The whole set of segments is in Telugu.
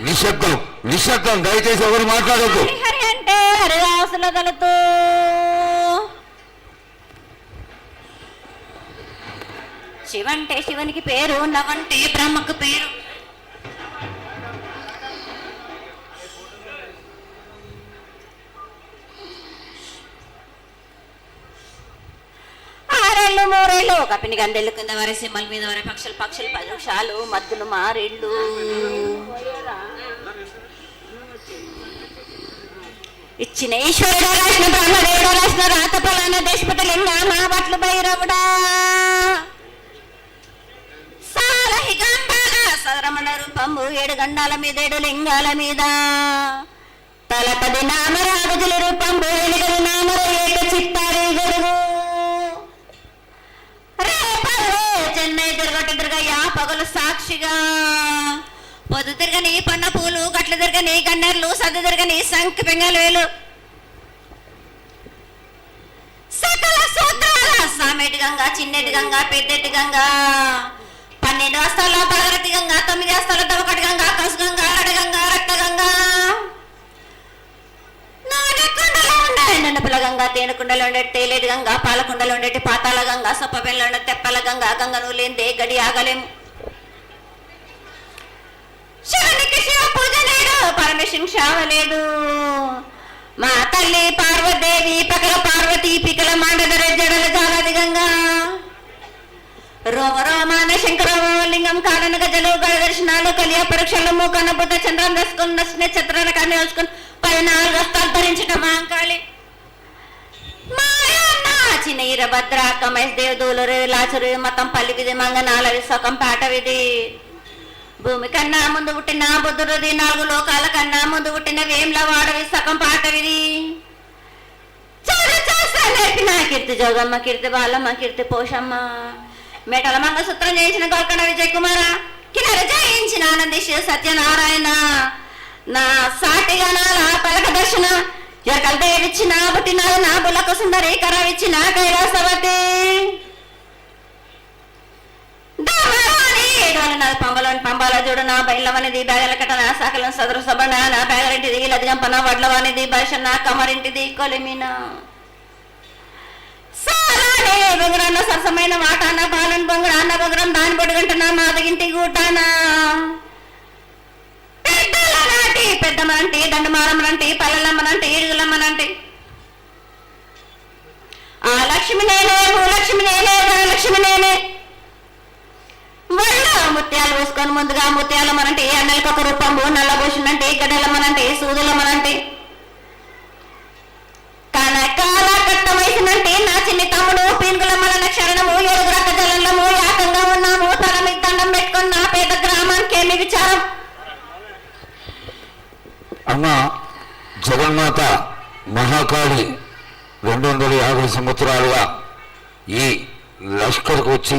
నిశ్శబ్దం నిశ్శబ్దం. దయచేసి ఎవరు మాట్లాడద్దు. అంటే హరిదాసుల కలుతూ. శివంటే శివునికి పేరు నవంటే బ్రహ్మకు పేరు. ఒక పిండి గందెళ్ళు కింద వరే సింహల మీద వరే పక్షులు పక్షులు పక్షాలు మద్దులు మారేళ్ళు. ఇచ్చిన ఈశ్వరుడు రాసిన బ్రహ్మదేవుడు రాసిన రాత ఫలాన దేశపతలింగ మా బట్లు భైరవుడా. సరమణ రూపము ఏడు గండాల మీద ఏడు లింగాల మీద. తలపది నామరాగజుల రూపంబు ఎలుగలు సాక్షిగా. పొద్దు తిరగని పన్న పూలు గట్ల తిరగని గన్నెర్లు సద్దు తిరగని సంఖ్య పెంగలేలు సకల సూత్రాల సామెటి గంగా చిన్నటి గంగా పెద్దటి గంగా. పన్నెండు వస్తాల పదగరతి గంగా తొమ్మిది అస్తాల తవకటి గంగా కసు గంగా అడగంగా రక్త గంగా. నన్నపుల గంగా తేనెకుండలో ఉండే తేలేటి గంగా పాలకుండలో ఉండేటి పాతాల గంగా సొప్పబెల్లో ఉండే తెప్పల గంగా గంగను లేందే గడి ఆగలేము శివునికి శివ పూజ లేదు. పరమేశ్వరుని శావ లేదు. మా తల్లి పార్వదేవి పకల పార్వతి పికల మాండదర జడల జాలది గంగా రోమ రోమాన శంకర లింగం కారణ గజలు గడ దర్శనాలు కలియ పరీక్షలు మూకన్న బుద్ధ చంద్రం దసుకున్న నక్షత్రాల కన్ను వేసుకుని పద్నాలుగు వస్తాలు ధరించిన మాంకాళి చిన్న ఈరభద్ర కమేష్ దేవ్ దూలరు లాచరు మతం పల్లికిది విధి మంగనాల విశ్వకం పేట విధి భూమి కన్నా ముందు పుట్టిన బుద్ధుడిది నాలుగు లోకాల కన్నా ముందు పుట్టిన వేమ్ల వాడవి సగం పాటవిది. నా కీర్తి జోగమ్మ కీర్తి బాలమ్మ కీర్తి పోషమ్మ. మేటల మంగసూత్రం చేయించిన గోల్కొండ విజయ్ కుమార కిన్నర జయించిన ఆనంది సత్యనారాయణ. నా సాటిగా నా పలక దర్శన ఎరకల దేవిచ్చిన పుట్టిన నా బులకు సుందరి కరవిచ్చిన కైలాసవతి. పంబలోని పంబాల నా బయలవనిది నా సకలం సదరు నా లదిగంపన కమరింటిది కొలిమిన. సారానే సరసమైన వాటాన బాలన్ బొంగురాన్న బొంగురం దాని బొడుగంటన మాదగింటి గూటానా. పెద్దల పెద్దమనంటి దండమారమ్మనంటి పల్లెలమ్మనంటి ఇరుగులమ్మనంటి ఆ లక్ష్మి నేనే భూలక్ష్మి నేనే ధనలక్ష్మి నేనే. ముత్యాలు పోసుకొని ముందుగా ముత్యాలమ్మనంటే అన్నలకు ఒక రూపము నల్లభూషణంటే గడ్డలమ్మనంటే సూదులమ్మనంటే కనకాల కట్టవయసునంటే నా చిన్ని తమ్ముడు పీనుగులమ్మలన్న క్షరణము ఏడుగురక్క జలంలో ఏకంగా ఉన్నాము. తల మీద దండం పెట్టుకుని పేద గ్రామానికి ఏమి విచారం. అమ్మ జగన్మాత మహాకాళి రెండు వందల యాభై సంవత్సరాలుగా ఈ లష్కర్కి వచ్చి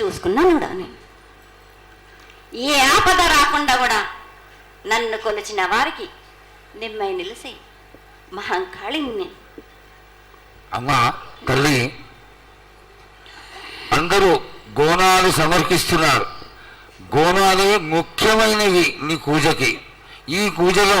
చూసుకున్నాను కూడా ఏ ఆపద రాకుండా కూడా నన్ను కొలిచిన వారికి నిమ్మై నిలిసి మహంకాళిని అమ్మా తల్లి అందరూ గోనాలు సమర్పిస్తున్నారు. గోనాలే ముఖ్యమైనవి నీ పూజకి. ఈ పూజలో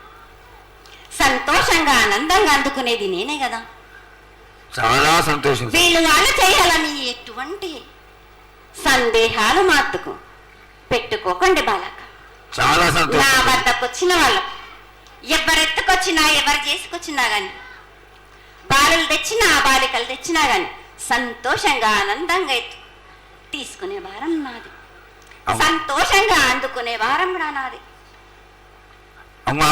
సంతోషంగా ఆనందంగా అందుకునేది నేనే కదా. చాలా సంతోషం వీళ్ళు గాన చేయాలని ఎటువంటి సందేహాలు మాత్తుకు పెట్టుకోకండి బాలక. చాలా నా వద్దకు వచ్చిన వాళ్ళు ఎవరెత్తుకొచ్చినా ఎవరు చేసుకొచ్చినా గాని బాలులు తెచ్చినా బాలికలు తెచ్చినా గాని సంతోషంగా ఆనందంగా తీసుకునే వారం నాది. సంతోషంగా అందుకునే వారం కూడా నాది. అమ్మా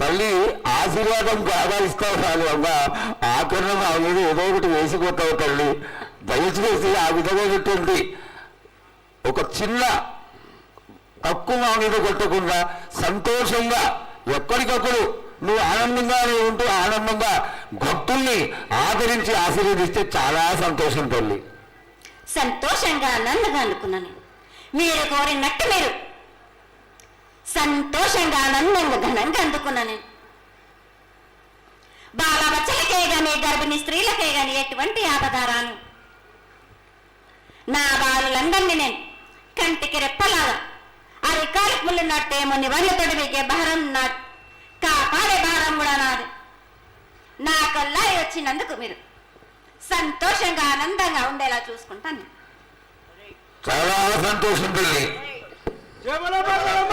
తల్లి ఆశీర్వాదం బాగా ఇస్తావు కాదు అమ్మ ఆకరణ నా మీద ఏదో ఒకటి వేసిపోతావు తల్లి. దయచేసి ఆ విధమైనటువంటి ఒక చిన్న తక్కువ మీద కొట్టకుండా సంతోషంగా ఎక్కడికప్పుడు నువ్వు ఆనందంగానే ఉంటూ ఆనందంగా భక్తుల్ని ఆదరించి ఆశీర్వదిస్తే చాలా సంతోషం తల్లి. సంతోషంగా ఆనందంగా అనుకున్నాను. మీరు కోరినట్టు మీరు సంతోషంగా ఆనందంగా ఘనంగా అందుకున్నాను నేను. కానీ గాని గర్భిణీ స్త్రీలకే గాని ఎటువంటి ఆపదారాను? నా బాలులందరినీ నేను కంటికి రెప్పలాగా అది కాలిపుల్లు నట్టేమో నివన్యతోటి మీకే భారం నా కాపాడే భారం కూడా నాది. నా కల్లా వచ్చినందుకు మీరు సంతోషంగా ఆనందంగా ఉండేలా చూసుకుంటాను. చాలా సంతోషం తల్లి. జై బలబాలమ్మ